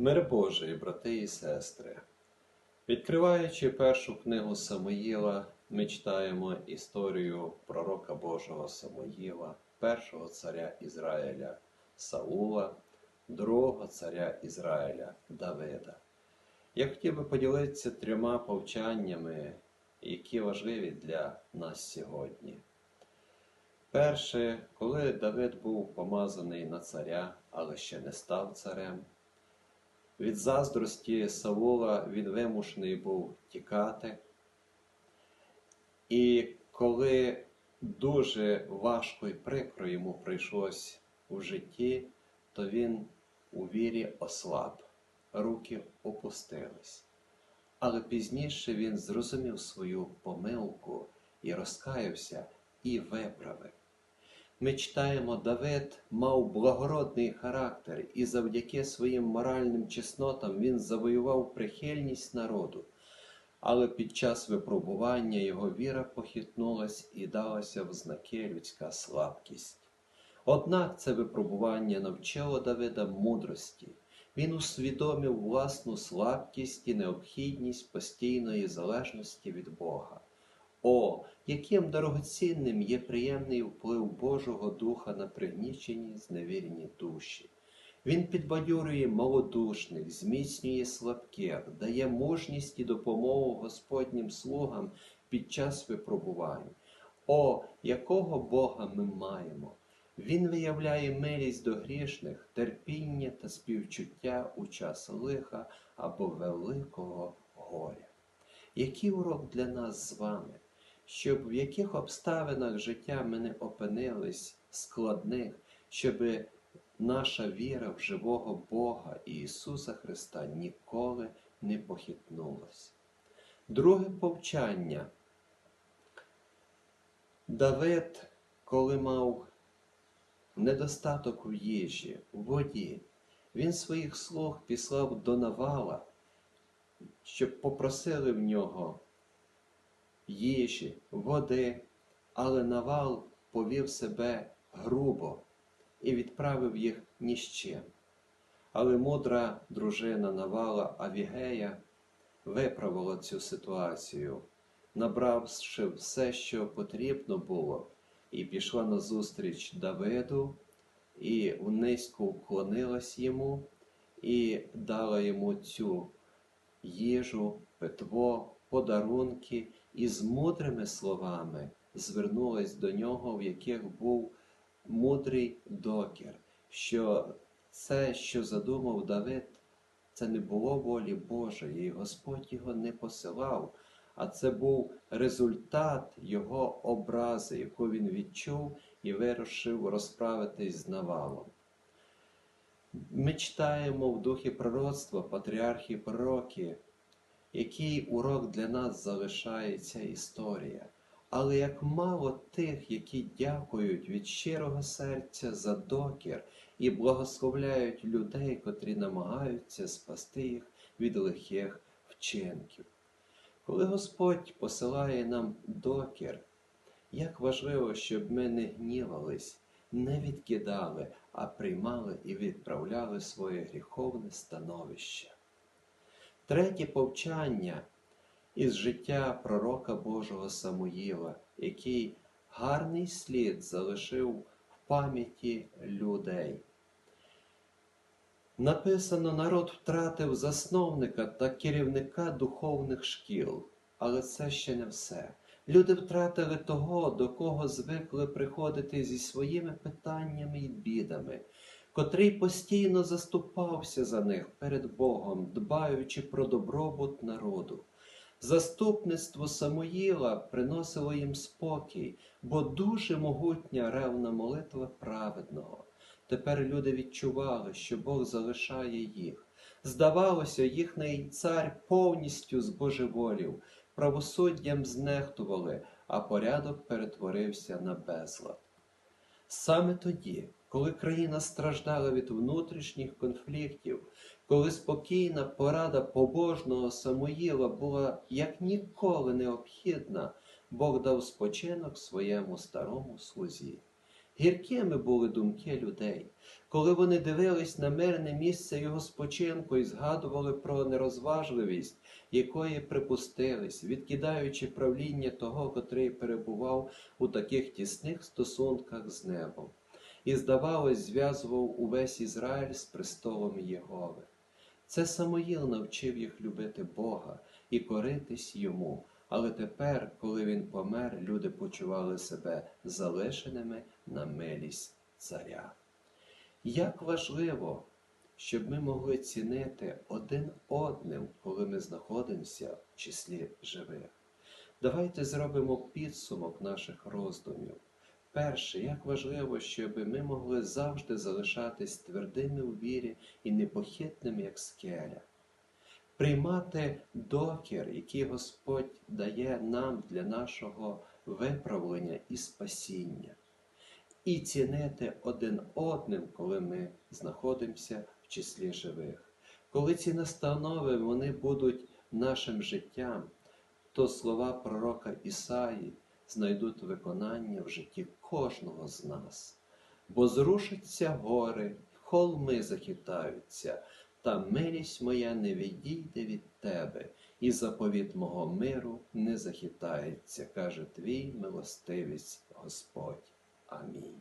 Мир Божий, брати і сестри. Відкриваючи першу книгу Самоїла, ми читаємо історію пророка Божого Самоїла, першого царя Ізраїля Саула, другого царя Ізраїля Давида. Я хотів би поділитися трьома повчаннями, які важливі для нас сьогодні. Перше, коли Давид був помазаний на царя, але ще не став царем. Від заздрості Саула він вимушений був тікати. І коли дуже важко і прикро йому прийшлось у житті, то він у вірі ослаб, руки опустились. Але пізніше він зрозумів свою помилку і розкаявся і виправив. Ми читаємо, Давид мав благородний характер, і завдяки своїм моральним чеснотам він завоював прихильність народу. Але під час випробування його віра похитнулась і далася в знаки людська слабкість. Однак це випробування навчило Давида мудрості. Він усвідомив власну слабкість і необхідність постійної залежності від Бога. О, яким дорогоцінним є приємний вплив Божого Духа на пригнічені, зневірені душі. Він підбадьорює малодушних, зміцнює слабких, дає мужність і допомогу Господнім слугам під час випробувань. О, якого Бога ми маємо! Він виявляє милість до грішних, терпіння та співчуття у час лиха або великого горя. Який урок для нас з вами? Щоб в яких обставинах життя ми не опинились складних, щоб наша віра в живого Бога і Ісуса Христа ніколи не похитнулась. Друге повчання. Давид, коли мав недостаток в їжі, в воді, він своїх слуг післав до Навала, щоб попросили в нього їжі, води, але Навал повів себе грубо і відправив їх ні з чим. Але мудра дружина Навала Авігея виправила цю ситуацію, набравши все, що потрібно було, і пішла назустріч Давиду, і низько вклонилась йому, і дала йому цю їжу, питво, подарунки і з мудрими словами звернулась до нього, в яких був мудрий докір, що це, що задумав Давид, це не було волі Божої, і Господь його не посилав, а це був результат його образи, яку він відчув і вирішив розправитись з навалом. Ми читаємо в духі пророцтва, патріархи пророки, який урок для нас залишає ця історія. Але як мало тих, які дякують від щирого серця за докір і благословляють людей, котрі намагаються спасти їх від лихих вчинків. Коли Господь посилає нам докір, як важливо, щоб ми не гнівались, не відкидали, а приймали і відправляли своє гріховне становище. Третє повчання із життя пророка Божого Самуїла, який гарний слід залишив в пам'яті людей. Написано, народ втратив засновника та керівника духовних шкіл, але це ще не все. Люди втратили того, до кого звикли приходити зі своїми питаннями і бідами котрий постійно заступався за них перед Богом, дбаючи про добробут народу. Заступництво Самоїла приносило їм спокій, бо дуже могутня ревна молитва праведного. Тепер люди відчували, що Бог залишає їх. Здавалося, їхній цар повністю збожеволів, правосуддям знехтували, а порядок перетворився на безлад. Саме тоді коли країна страждала від внутрішніх конфліктів, коли спокійна порада побожного Самуїла була як ніколи необхідна, Бог дав спочинок своєму старому слузі. Гіркими були думки людей, коли вони дивились на мирне місце його спочинку і згадували про нерозважливість, якої припустились, відкидаючи правління того, котрий перебував у таких тісних стосунках з небом, і, здавалось, зв'язував увесь Ізраїль з престолом Єгови. Це Самоїл навчив їх любити Бога і коритись йому. Але тепер, коли він помер, люди почували себе залишеними на милість царя. Як важливо, щоб ми могли цінити один одним, коли ми знаходимося в числі живих. Давайте зробимо підсумок наших роздумів. Перше, як важливо, щоб ми могли завжди залишатись твердими у вірі і непохитними, як скеля приймати докір, який Господь дає нам для нашого виправлення і спасіння, і цінити один одним, коли ми знаходимося в числі живих. Коли ці настанови вони будуть нашим життям, то слова пророка Ісаї знайдуть виконання в житті кожного з нас. Бо зрушаться гори, холми захитаються, та милість моя не відійде від тебе, і заповіт мого миру не захитається, каже твій милостивець Господь. Амінь.